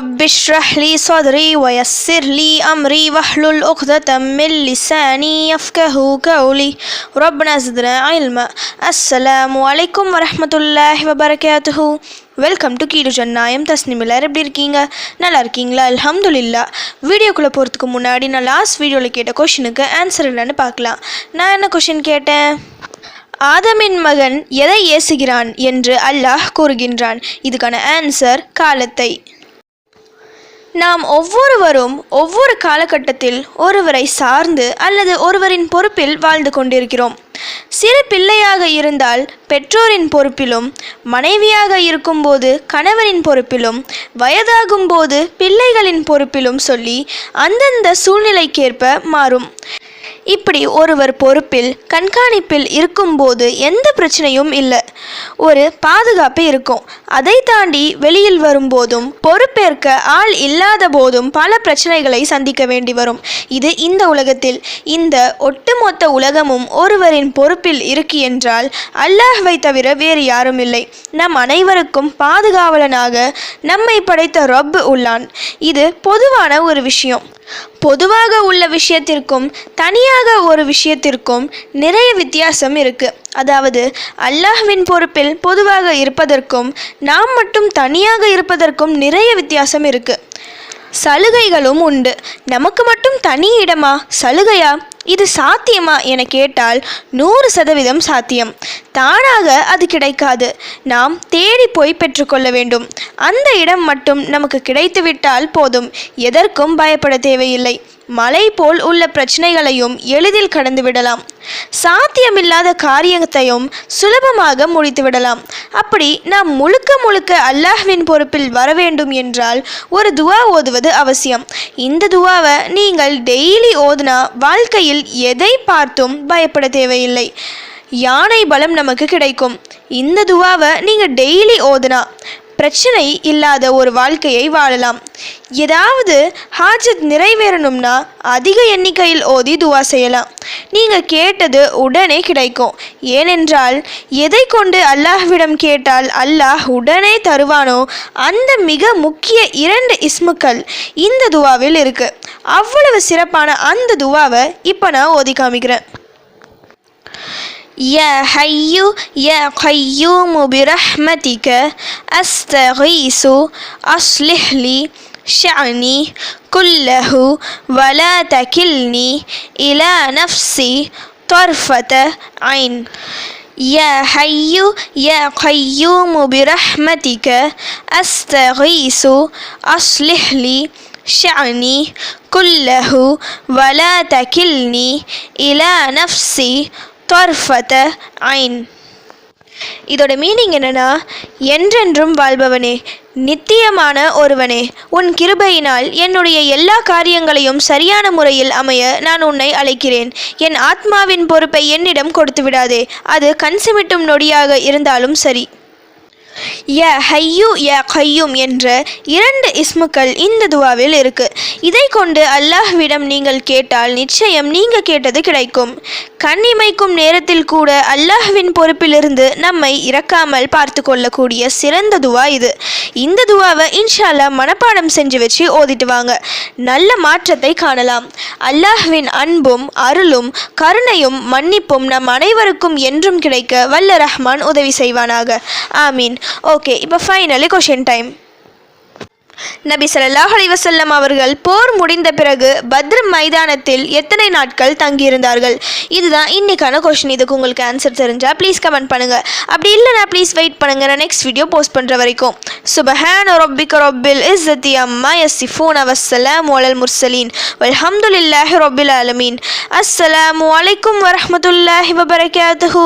رب اشرح لي صدري ويسر لي أمري واحلل عقدة من لساني يفقه قولي ربنا زدنا علما السلام عليكم ورحمة الله وبركاته welcome to கீடு ஜன்னாயம் Tasnim எல்லாரும் எப்படி இருக்கீங்க நல்லா இருக்கீங்களா அல்ஹம்துலில்லா வீடியோக்குள்ளே போகிறதுக்கு முன்னாடி நான் லாஸ்ட் வீடியோவில் கேட்ட கொஷினுக்கு ஆன்சர் இல்லைன்னு பார்க்கலாம் நான் என்ன கொஷின் கேட்டேன் ஆதமின் மகன் எதை ஏசுகிறான் என்று அல்லாஹ் கூறுகின்றான் இதுக்கான ஆன்சர் காலத்தை நாம் ஒவ்வொருவரும் ஒவ்வொரு காலகட்டத்தில் ஒருவரை சார்ந்து அல்லது ஒருவரின் பொறுப்பில் வாழ்ந்து கொண்டிருக்கிறோம். சிறு பிள்ளையாக இருந்தால் பெற்றோரின் பொறுப்பிலும் மனைவியாக இருக்கும்போது கணவரின் பொறுப்பிலும் வயதாகும்போது பிள்ளைகளின் பொறுப்பிலும் சொல்லி அந்தந்த சூழ்நிலைக்கேற்ப மாறும். இப்படி ஒருவர் பொறுப்பில் கண்காணிப்பில் இருக்கும்போது எந்த பிரச்சனையும் இல்லை. ஒரு பாதுகாப்பு இருக்கும். அதை தாண்டி வெளியில் வரும்போதும் பொறுப்பேற்க ஆள் இல்லாத போதும் பல பிரச்சனைகளை சந்திக்க வேண்டி வரும். இது இந்த உலகத்தில் இந்த ஒட்டுமொத்த உலகமும் ஒருவரின் பொறுப்பில் இருக்கு என்றால் அல்லாஹ்வை தவிர வேறு யாரும் இல்லை. நம் அனைவருக்கும் பாதுகாவலனாக நம்மை படைத்த ரப் உள்ளான். இது பொதுவான ஒரு விஷயம். பொதுவாக உள்ள விஷயத்திற்கும் தனியாக ஒரு விஷயத்திற்கும் நிறைய வித்தியாசம் இருக்குது அதாவது அல்லாஹ்வின் பொறுப்பில் பொதுவாக இருப்பதற்கும் நாம் மட்டும் தனியாக இருப்பதற்கும் நிறைய வித்தியாசம் இருக்கு. சலுகைகளும் உண்டு. நமக்கு மட்டும் தனி இடமா? சலுகையா? இது சாத்தியமா? என கேட்டால் நூறு சதவீதம் சாத்தியம். தானாக அது கிடைக்காது. நாம் தேடி போய் பெற்றுக்கொள்ள வேண்டும். அந்த இடம் மட்டும் நமக்கு கிடைத்துவிட்டால் போதும். எதற்கும் பயப்பட தேவையில்லை. மலை போல் உள்ள பிரச்சனைகளையும் எளிதில் கடந்து விடலாம். சாத்தியமில்லாத காரியத்தையும் சுலபமாக முடித்து விடலாம். அப்படி நாம் முழுக்க முழுக்க அல்லாஹ்வின் பொறுப்பில் வர வேண்டும் என்றால் ஒரு துவா ஓதுவது அவசியம். இந்த துவாவை நீங்கள் டெய்லி ஓதுனா வாழ்க்கையில் எதை பார்த்தும் பயப்பட தேவையில்லை. யானை பலம் நமக்கு கிடைக்கும். இந்த துவாவை நீங்கள் டெய்லி ஓதுனா பிரச்சனை இல்லாத ஒரு வாழ்க்கையை வாழலாம். ஏதாவது ஹாஜத் நிறைவேறணும்னா அதிக எண்ணிக்கையில் ஓதி துவா செய்யலாம். நீங்கள் கேட்டது உடனே கிடைக்கும். ஏனென்றால் எதை கொண்டு அல்லாஹ்விடம் கேட்டால் அல்லாஹ் உடனே தருவானோ அந்த மிக முக்கிய இரண்டு இஸ்முக்கள் இந்த துவாவில் இருக்கு. அவ்வளவு சிறப்பான அந்த துவாவை இப்போ நான் ஓதி காமிக்கிறேன். يا حي يا قيوم برحمتك أستغيث أصلح لي شعني كله ولا تكلني إلى نفسي طرفة عين. يا حي يا قيوم برحمتك أستغيث أصلح لي شعني كله ولا تكلني إلى نفسي தொர்ஃபத ஐன் இதோட மீனிங் என்னன்னா என்றென்றும் வாழ்பவனே நித்தியமான ஒருவனே உன் கிருபையினால் என்னுடைய எல்லா காரியங்களையும் சரியான முறையில் அமைய நான் உன்னை அழைக்கிறேன். என் ஆத்மாவின் பொறுப்பை என்னிடம் கொடுத்து விடாதே அது கண்சிமிட்டும் நொடியாக இருந்தாலும் சரி. ய ஹையு ய கையும் என்ற இரண்டு இஸ்முக்கள் இந்த துவாவில் இருக்கு. இதை கொண்டு அல்லாஹ்விடம் நீங்கள் கேட்டால் நிச்சயம் நீங்கள் கேட்டது கிடைக்கும். கண் இமைக்கும் நேரத்தில் கூட அல்லாஹ்வின் பொறுப்பிலிருந்து நம்மை இறக்காமல் பார்த்து கொள்ளக்கூடிய சிறந்த துவா இது. இந்த துவாவை இன்ஷால்லா மனப்பாடம் செஞ்சு வச்சு ஓதிட்டு வாங்க. நல்ல மாற்றத்தை காணலாம். அல்லாஹ்வின் அன்பும் அருளும் கருணையும் மன்னிப்பும் நம் அனைவருக்கும் என்றும் கிடைக்க வல்ல ரஹ்மான் உதவி செய்வானாக. ஆமீன். ஓகே இப்போ ஃபைனலி கொஷின் டைம் நபி சல்லாஹ் அலிவசல்லம் அவர்கள் போர் முடிந்த பிறகு பத்ர் மைதானத்தில் எத்தனை நாட்கள் தங்கியிருந்தார்கள்? இதுதான் இன்னைக்கான கொஷின் இதுக்கு உங்களுக்கு ஆன்சர் தெரிஞ்சால் ப்ளீஸ் கமெண்ட் பண்ணுங்கள் அப்படி இல்லைனா ப்ளீஸ் வெயிட் பண்ணுங்க. நான் நெக்ஸ்ட் வீடியோ போஸ்ட் பண்ணுற வரைக்கும். சுபஹான் ரொபிக் ரொபில் இஸ்ஸத்தி அம்மா யஸ்ஸிஃபூன அவசலாம் வலல் முர்சலீன் வல்ஹம்துலில்லாஹி ரொபில் அலமீன் அஸ்ஸலாம் வலைக்கும் வரமத்துல்லாஹி வபரகாத்துஹு.